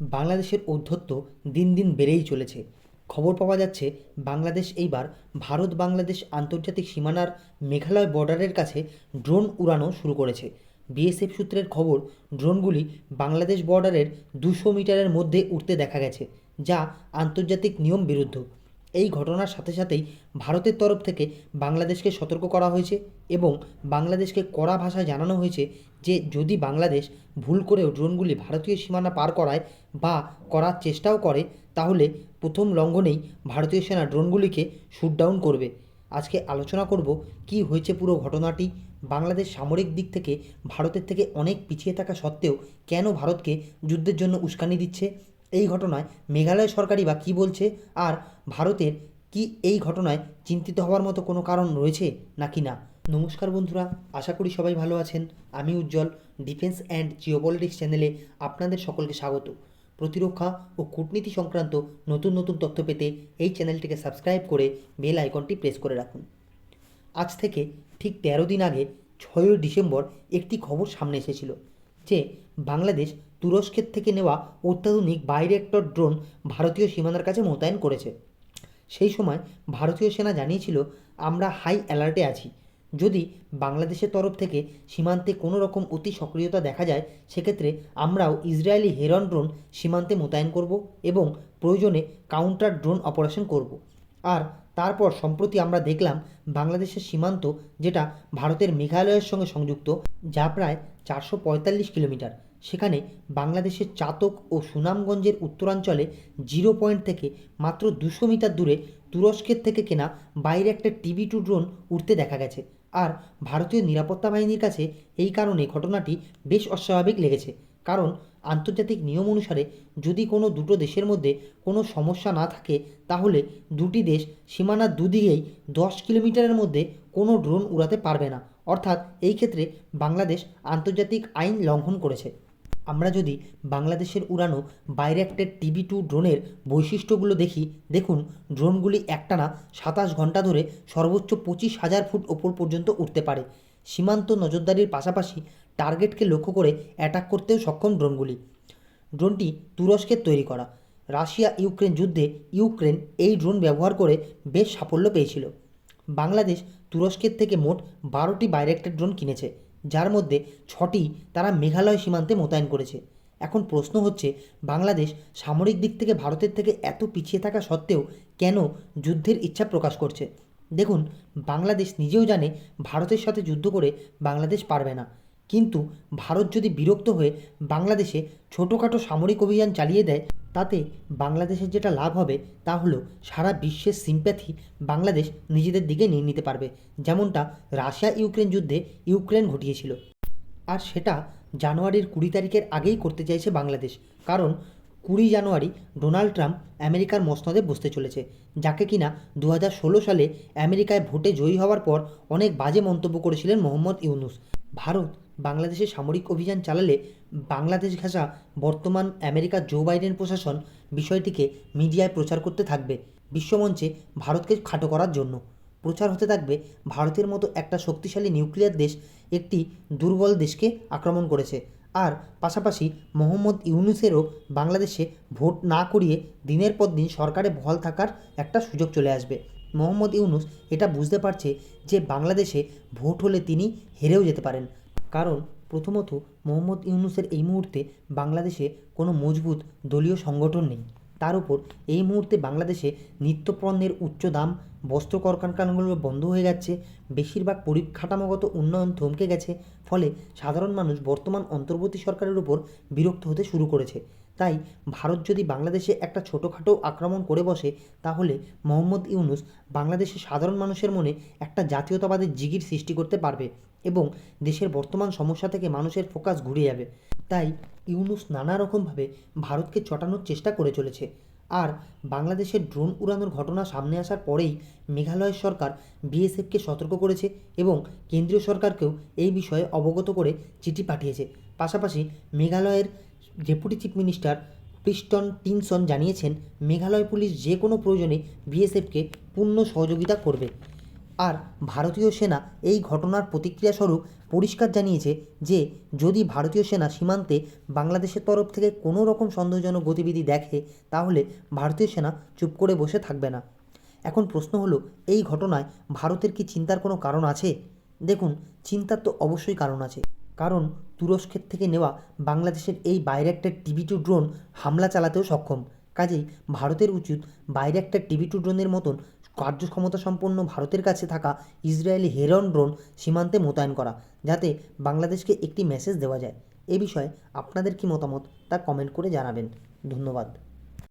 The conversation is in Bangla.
বাংলাদেশের ঔদ্ধত্য দিন দিন বেড়েই চলেছে। খবর পাওয়া যাচ্ছে, বাংলাদেশ এইবার ভারত বাংলাদেশ আন্তর্জাতিক সীমানার মেঘালয় বর্ডারের কাছে ড্রোন উড়ানো শুরু করেছে। বিএসএফ সূত্রের খবর, ড্রোনগুলি বাংলাদেশ বর্ডারের দুশো মিটারের মধ্যে উঠতে দেখা গেছে, যা আন্তর্জাতিক নিয়ম বিরুদ্ধ। এই ঘটনার সাথে সাথেই ভারতের তরফ থেকে বাংলাদেশকে সতর্ক করা হয়েছে এবং বাংলাদেশকে কড়া ভাষায় জানানো হয়েছে যে যদি বাংলাদেশ ভুল করেও ড্রোনগুলি ভারতীয় সীমানা পার করায় বা করার চেষ্টাও করে, তাহলে প্রথম লঙ্ঘনেই ভারতীয় সেনা ড্রোনগুলিকে শুটডাউন করবে। আজকে আলোচনা করব কি হয়েছে পুরো ঘটনাটি, বাংলাদেশ সামরিক দিক থেকে ভারতের থেকে অনেক পিছিয়ে থাকা সত্ত্বেও কেন ভারতকে যুদ্ধের জন্য উস্কানি দিচ্ছে এই ঘটনায় মেঘালয় সরকারই বা কী বলছে? আর ভারতের কি এই ঘটনায় চিন্তিত হওয়ার মতো কোনো কারণ রয়েছে নাকি না? নমস্কার বন্ধুরা, আশা করি সবাই ভালো আছেন। আমি উজ্জ্বল ডিফেন্স অ্যান্ড জিওপলিটিক্স চ্যানেলে আপনাদের সকলকে স্বাগত। প্রতিরক্ষা ও কূটনীতি সংক্রান্ত নতুন নতুন তথ্য পেতে এই চ্যানেলটিকে সাবস্ক্রাইব করে বেল আইকনটি প্রেস করে রাখুন। আজ থেকে ঠিক তেরো দিন আগে, ছয়ই ডিসেম্বর একটি খবর সামনে এসেছিল। যে বাংলাদেশ তুরস্কের থেকে নেওয়া অত্যাধুনিক বাইরেক্টর ড্রোন ভারতীয় সীমানার কাছে মোতায়েন করেছে। সেই সময় ভারতীয় সেনা জানিয়েছিল, আমরা হাই অ্যালার্টে আছি। যদি বাংলাদেশের তরফ থেকে সীমান্তে কোনো রকম অতি সক্রিয়তা দেখা যায়, সেক্ষেত্রে আমরাও ইসরায়েলি হেরন ড্রোন সীমান্তে মোতায়েন করব এবং প্রয়োজনে কাউন্টার ড্রোন অপারেশন করব। আর তারপর সম্প্রতি আমরা দেখলাম বাংলাদেশের সীমান্ত, যেটা ভারতের মেঘালয়ের সঙ্গে সংযুক্ত, যা প্রায় চারশো পঁয়তাল্লিশ কিলোমিটার। সেখানে বাংলাদেশের চাতক ও সুনামগঞ্জের উত্তরাঞ্চলে জিরো পয়েন্ট থেকে মাত্র দুশো মিটার দূরে তুরস্কের থেকে কেনা বাইরে একটা টিভি টু ড্রোন উঠতে দেখা গেছে। আর ভারতীয় নিরাপত্তা বাহিনীর কাছে এই কারণে ঘটনাটি বেশ অস্বাভাবিক লেগেছে। কারণ আন্তর্জাতিক নিয়ম অনুসারে যদি কোনো দুটো দেশের মধ্যে কোনো সমস্যা না থাকে, তাহলে দুটি দেশ সীমানার দুদিকেই দশ কিলোমিটারের মধ্যে কোনো ড্রোন উড়াতে পারবে না। অর্থাৎ এই ক্ষেত্রে বাংলাদেশ আন্তর্জাতিক আইন লঙ্ঘন করেছে। আমরা যদি বাংলাদেশের উড়ানো বাইরেক্টের টিভি টু ড্রোনের বৈশিষ্ট্যগুলো দেখি, দেখুন ড্রোনগুলি একটানা সাতাশ ঘণ্টা ধরে সর্বোচ্চ পঁচিশ হাজার ফুট ওপর পর্যন্ত উঠতে পারে। সীমান্ত নজরদারির পাশাপাশি টার্গেটকে লক্ষ্য করে অ্যাটাক করতেও সক্ষম ড্রোনগুলি। ড্রোনটি তুরস্কের তৈরি করা। রাশিয়া ইউক্রেন যুদ্ধে ইউক্রেন এই ড্রোন ব্যবহার করে বেশ সাফল্য পেয়েছিল। বাংলাদেশ তুরস্কের থেকে মোট বারোটি বাইরেক্টেড ড্রোন কিনেছে, যার মধ্যে ছটি তারা মেঘালয় সীমান্তে মোতায়েন করেছে। এখন প্রশ্ন হচ্ছে, বাংলাদেশ সামরিক দিক থেকে ভারতের থেকে এত পিছিয়ে থাকা সত্ত্বেও কেন যুদ্ধের ইচ্ছা প্রকাশ করছে? দেখুন, বাংলাদেশ নিজেও জানে ভারতের সাথে যুদ্ধ করে বাংলাদেশ পারবে না। কিন্তু ভারত যদি বিরক্ত হয়ে বাংলাদেশে ছোটোখাটো সামরিক অভিযান চালিয়ে দেয়, তাতে বাংলাদেশের যেটা লাভ হবে তা হলো সারা বিশ্বের সিম্প্যাথি বাংলাদেশ নিজেদের দিকে নিয়ে নিতে পারবে, যেমনটা রাশিয়া ইউক্রেন যুদ্ধে ইউক্রেন ঘটিয়েছিল। আর সেটা জানুয়ারির কুড়ি তারিখের আগেই করতে চাইছে বাংলাদেশ, কারণ কুড়ি জানুয়ারি ডোনাল্ড ট্রাম্প আমেরিকার মসনদে বসতে চলেছে, যাকে কিনা দু ষোলো সালে আমেরিকায় ভোটে জয়ী হওয়ার পর অনেক বাজে মন্তব্য করেছিলেন মোহাম্মদ ইউনুস। ভারত বাংলাদেশে সামরিক অভিযান চালালে বাংলাদেশ ঘাসা বর্তমান আমেরিকার জো বাইডেন প্রশাসন বিষয়টিকে মিডিয়ায় প্রচার করতে থাকবে বিশ্বমঞ্চে ভারতকে খাটো করার জন্য। প্রচার হতে থাকবে ভারতের মতো একটা শক্তিশালী নিউক্লিয়ার দেশ, একটি দুর্বল দেশকে আক্রমণ করেছে। আর পাশাপাশি মোহাম্মদ ইউনুসেরও বাংলাদেশে ভোট না করিয়ে দিনের পর দিন সরকারে বহাল থাকার একটা সুযোগ চলে আসবে। মোহাম্মদ ইউনুস এটা বুঝতে পারছে যে বাংলাদেশে ভোট হলে তিনি হেরেও যেতে পারেন। কারণ প্রথমত মোহাম্মদ ইউনুসের এই মুহূর্তে বাংলাদেশে কোনো মজবুত দলীয় সংগঠন নেই। তার উপর এই মুহূর্তে বাংলাদেশে নিত্যপণ্যের উচ্চ দাম, বস্ত্র কলকারখানাগুলো বন্ধ হয়ে যাচ্ছে, বেশিরভাগ পরিকাঠামোগত উন্নয়ন থমকে গেছে, ফলে সাধারণ মানুষ বর্তমান অন্তর্বর্তী সরকারের উপর বিরক্ত হতে শুরু করেছে। তাই ভারত যদি বাংলাদেশে একটা ছোটোখাটো আক্রমণ করে বসে, তাহলে মোহাম্মদ ইউনুস বাংলাদেশের সাধারণ মানুষের মনে একটা জাতীয়তাবাদের জিগির সৃষ্টি করতে পারবে। এবং দেশের বর্তমান সমস্যা থেকে মানুষের ফোকাস ঘুরে যাবে। তাই ইউনুস নানা রকমভাবে ভারতকে চটানোর চেষ্টা করে চলেছে। আর বাংলাদেশের ড্রোন উড়ানোর ঘটনা সামনে আসার পরেই মেঘালয়ের সরকার বিএসএফকে সতর্ক করেছে এবং কেন্দ্রীয় সরকারকেও এই বিষয়ে অবগত করে চিঠি পাঠিয়েছে। পাশাপাশি মেঘালয়ের deputy chief minister Preston Tynsong জানিয়েছেন, মেঘালয় পুলিশ যে কোনো প্রয়োজনে বিএসএফকে পূর্ণ সহযোগিতা করবে। আর ভারতীয় সেনা এই ঘটনার প্রতিক্রিয়াস্বরূপ পরিষ্কার জানিয়েছে যে, যদি ভারতীয় সেনা সীমান্তে বাংলাদেশের তরফ থেকে কোনো রকম সন্দেহজনক গতিবিধি দেখে, তাহলে ভারতীয় সেনা চুপ করে বসে থাকবে না। এখন প্রশ্ন হলো, এই ঘটনায় ভারতের কি চিন্তার কোনো কারণ আছে? দেখুন, চিন্তার তো অবশ্যই কারণ আছে। কারণ তুরস্কের থেকে নেওয়া বাংলাদেশের এই বাইরেক্টার টিভি টু ড্রোন হামলা চালাতেও সক্ষম। কাজেই ভারতের উচিত বাইরে একটা টিভি টু ড্রোনের মতন কার্যক্ষমতা সম্পন্ন ভারতের কাছে থাকা ইসরায়েলি হেরন ড্রোন সীমান্তে মোতায়েন করা, যাতে বাংলাদেশকে একটি মেসেজ দেওয়া যায়। এ বিষয়ে আপনাদের কি মতামত তা কমেন্ট করে জানাবেন। ধন্যবাদ।